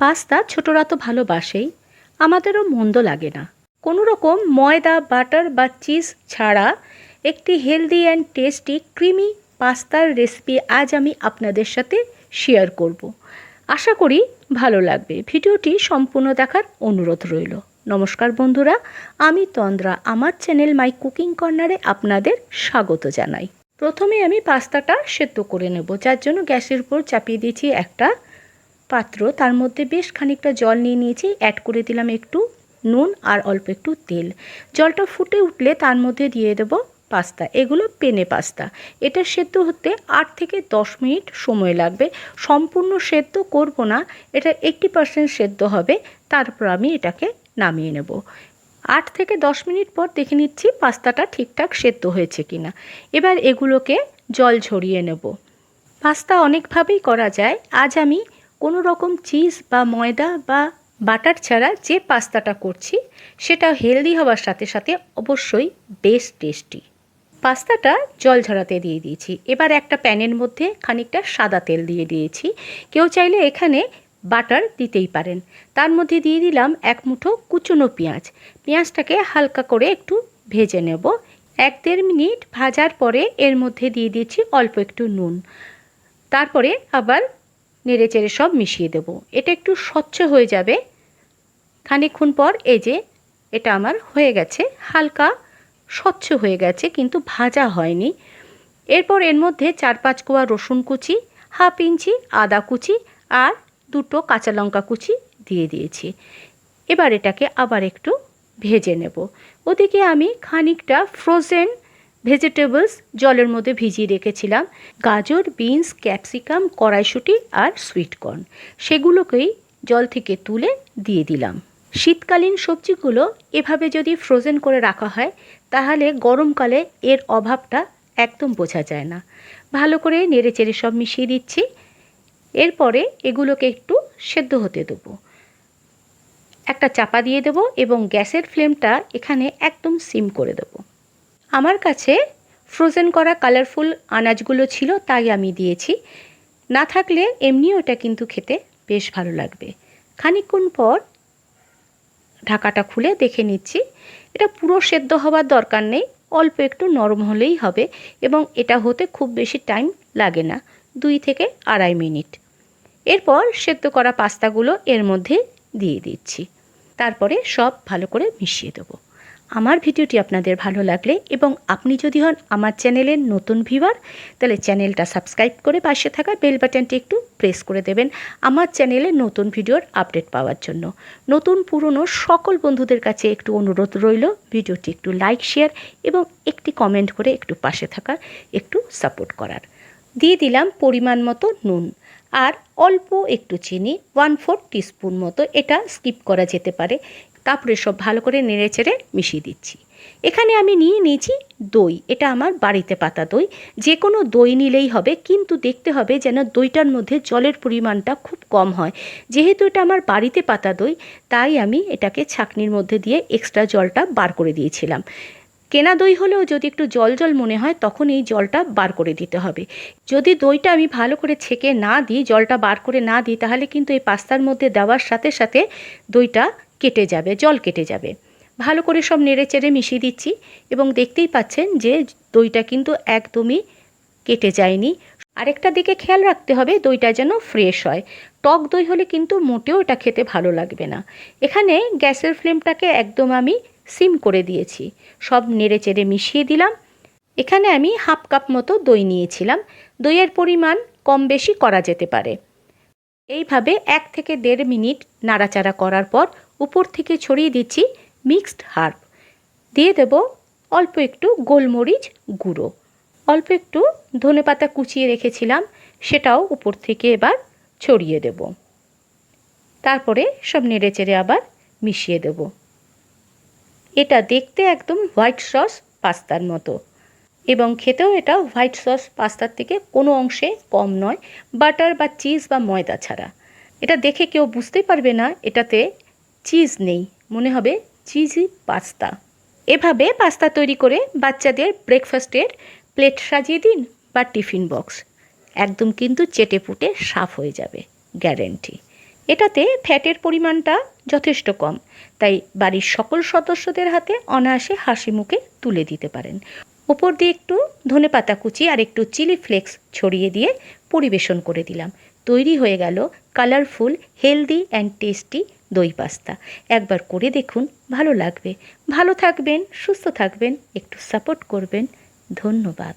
Pasta ছোটরা তো ভালোবাসেই, আমাদেরও মন্দ লাগে না। কোনো রকম ময়দা, বাটার বা চিজ ছাড়া একটি হেলদি অ্যান্ড টেস্টি ক্রিমি পাস্তার রেসিপি আজ আমি আপনাদের সাথে শেয়ার করব। আশা করি ভালো লাগবে। ভিডিওটি সম্পূর্ণ দেখার অনুরোধ রইল। নমস্কার বন্ধুরা, আমি তন্দ্রা। আমার চ্যানেল মাই কুকিং কর্নারে আপনাদের স্বাগত জানাই। প্রথমে আমি পাস্তাটা সেদ্ধ করে নেব, যার জন্য গ্যাসের উপর চাপিয়ে দিয়েছি একটা পাত্র, তার মধ্যে বেশ খানিকটা জল নিয়ে নিয়েছি। অ্যাড করে দিলাম একটু নুন আর অল্প একটু তেল। জলটা ফুটে উঠলে তার মধ্যে দিয়ে দেব পাস্তা। এগুলো পেনে পাস্তা। এটা সেদ্ধ হতে আট থেকে দশ মিনিট সময় লাগবে। সম্পূর্ণ সেদ্ধ করব না, এটা এইট্টি পারসেন্ট সেদ্ধ হবে। তারপর আমি এটাকে নামিয়ে নেব। আট থেকে দশ মিনিট পর দেখে নিচ্ছি পাস্তাটা ঠিকঠাক সেদ্ধ হয়েছে কিনা। এবার এগুলোকে জল ঝরিয়ে নেব। পাস্তা অনেকভাবেই করা যায়। আজ আমি কোনো রকম চিজ বা ময়দা বা বাটার ছাড়া যে পাস্তাটা করছি, সেটা হেলদি হওয়ার সাথে সাথে অবশ্যই বেশ টেস্টি পাস্তাটা জল ঝরাতে দিয়ে দিয়েছি। এবার একটা প্যানের মধ্যে খানিকটা সাদা তেল দিয়ে দিয়েছি। কেউ চাইলে এখানে বাটার দিতেই পারেন। তার মধ্যে দিয়ে দিলাম এক মুঠো কুচনো পেঁয়াজ। পেঁয়াজটাকে হালকা করে একটু ভেজে নেব। এক দেড় মিনিট ভাজার পরে এর মধ্যে দিয়ে দিয়েছি অল্প একটু নুন। তারপরে আবার নেড়ে চেড়ে সব মিশিয়ে দেব। এটা একটু স্বচ্ছ হয়ে যাবে। খানিকক্ষণ পর এই যে, এটা আমার হয়ে গেছে। হালকা স্বচ্ছ হয়ে গেছে, কিন্তু ভাজা হয়নি। এরপর এর মধ্যে চার পাঁচ কোয়া রসুন কুচি, হাফ ইঞ্চি আদা কুচি আর দুটো কাঁচা লঙ্কা কুচি দিয়ে দিয়েছি। এবার এটাকে আবার একটু ভেজে নেব। ওদিকে আমি খানিকটা ফ্রোজেন ভেজিটেবলস জলের মধ্যে ভিজিয়ে রেখেছিলাম, গাজর, বিনস, ক্যাপসিকাম, কড়াইশুঁটি আর সুইটকর্ন। সেগুলোকেই জল থেকে তুলে দিয়ে দিলাম। শীতকালীন সবজিগুলো এভাবে যদি ফ্রোজেন করে রাখা হয়, তাহলে গরমকালে এর অভাবটা একদম বোঝা যায় না। ভালো করে নেড়ে চেড়ে সব মিশিয়ে দিচ্ছি। এরপরে এগুলোকে একটু সেদ্ধ হতে দেবো। একটা চাপা দিয়ে দেবো এবং গ্যাসের ফ্লেমটা এখানে একদম সিম করে দেবো। আমার কাছে ফ্রোজেন করা কালারফুল আনাজগুলো ছিল, তাই আমি দিয়েছি। না থাকলে এমনিও এটা কিন্তু খেতে বেশ ভালো লাগবে। খানিকক্ষণ পর ঢাকাটা খুলে দেখে নিচ্ছি, এটা পুরো সেদ্ধ হওয়ার দরকার নেই, অল্প একটু নরম হলেই হবে এবং এটা হতে খুব বেশি টাইম লাগে না, দুই থেকে আড়াই মিনিট। এরপর সেদ্ধ করা পাস্তাগুলো এর মধ্যে দিয়ে দিচ্ছি। তারপরে সব ভালো করে মিশিয়ে দেবো। আমার ভিডিওটি আপনাদের ভালো লাগলে এবং আপনি যদি হন আমার চ্যানেলের নতুন ভিউয়ার, তাহলে চ্যানেলটা সাবস্ক্রাইব করে পাশে থাকা বেল বাটনটি একটু প্রেস করে দেবেন আমার চ্যানেলে নতুন ভিডিওর আপডেট পাওয়ার জন্য। নতুন পুরনো সকল বন্ধুদের কাছে একটু অনুরোধ রইল, ভিডিওটি একটু লাইক, শেয়ার এবং একটি কমেন্ট করে একটু পাশে থাকার, একটু সাপোর্ট করার। দিয়ে দিলাম পরিমাণ মতো নুন আর অল্প একটু চিনি, ওয়ান ফোর টিস্পুন মতো, এটা স্কিপ করা যেতে পারে। তারপরে সব ভালো করে নেড়ে চেড়ে মিশিয়ে দিচ্ছি। এখানে আমি নিয়ে নিয়েছি দই। এটা আমার বাড়িতে পাতা দই। যে কোনো দই নিলেই হবে, কিন্তু দেখতে হবে যেন দইটার মধ্যে জলের পরিমাণটা খুব কম হয়। যেহেতু এটা আমার বাড়িতে পাতা দই, তাই আমি এটাকে ছাকনির মধ্যে দিয়ে এক্সট্রা জলটা বার করে দিয়েছিলাম। কেনা দই হলেও যদি একটু জল জল মনে হয়, তখন এই জলটা বার করে দিতে হবে। যদি দইটা আমি ভালো করে ছেঁকে না দিই, জলটা বার করে না দিই, তাহলে কিন্তু এই পাস্তার মধ্যে দেওয়ার সাথে সাথে দইটা কেটে যাবে, জল কেটে যাবে। ভালো করে সব নেড়ে চেড়ে মিশিয়ে দিচ্ছি এবং দেখতেই পাচ্ছেন যে দইটা কিন্তু একদমই কেটে যায়নি। আরেকটা দিকে খেয়াল রাখতে হবে দইটা যেন ফ্রেশ হয়। টক দই হলে কিন্তু মোটেও এটা খেতে ভালো লাগবে না। এখানে গ্যাসের ফ্লেমটাকে একদম আমি সিম করে দিয়েছি। সব নেড়ে চেড়ে মিশিয়ে দিলাম। এখানে আমি হাফ কাপ মতো দই নিয়েছিলাম। দইয়ের পরিমাণ কম বেশি করা যেতে পারে। এইভাবে এক থেকে দেড় মিনিট নাড়াচাড়া করার পর উপর থেকে ছড়িয়ে দিচ্ছি মিক্সড হার্ব। দিয়ে দেব অল্প একটু গোলমরিচ গুঁড়ো। অল্প একটু ধনেপাতা কুচিয়ে রেখেছিলাম, সেটাও উপর থেকে এবার ছড়িয়ে দেব। তারপরে সব নেড়ে চেড়ে আবার মিশিয়ে দেব। এটা দেখতে একদম হোয়াইট সস পাস্তার মতো। এবং খেতেও এটা হোয়াইট সস পাস্তার থেকে কোনো অংশে কম নয়, বাটার বা চিজ বা ময়দা ছাড়া। এটা দেখে কেউ বুঝতেই পারবে না, এটাতে চিজ নেই, মনে হবে চিজি পাস্তা। এভাবে পাস্তা তৈরি করে বাচ্চাদের ব্রেকফাস্টের প্লেট সাজিয়ে দিন বা টিফিন বক্স। একদম কিন্তু চেটে পুটে সাফ হয়ে যাবে, গ্যারেন্টি। এটাতে ফ্যাটের পরিমাণটা যথেষ্ট কম, তাই বাড়ির সকল সদস্যদের হাতে অনায়াসে হাসি মুখে তুলে দিতে পারেন। ওপর দিয়ে একটু ধনে পাতা কুচি আর একটু চিলি ফ্লেক্স ছড়িয়ে দিয়ে পরিবেশন করে দিলাম। তৈরি হয়ে গেল কালারফুল, হেলদি অ্যান্ড টেস্টি দই পাস্তা। একবার করে দেখুন, ভালো লাগবে। ভালো থাকবেন, সুস্থ থাকবেন, একটু সাপোর্ট করবেন। ধন্যবাদ।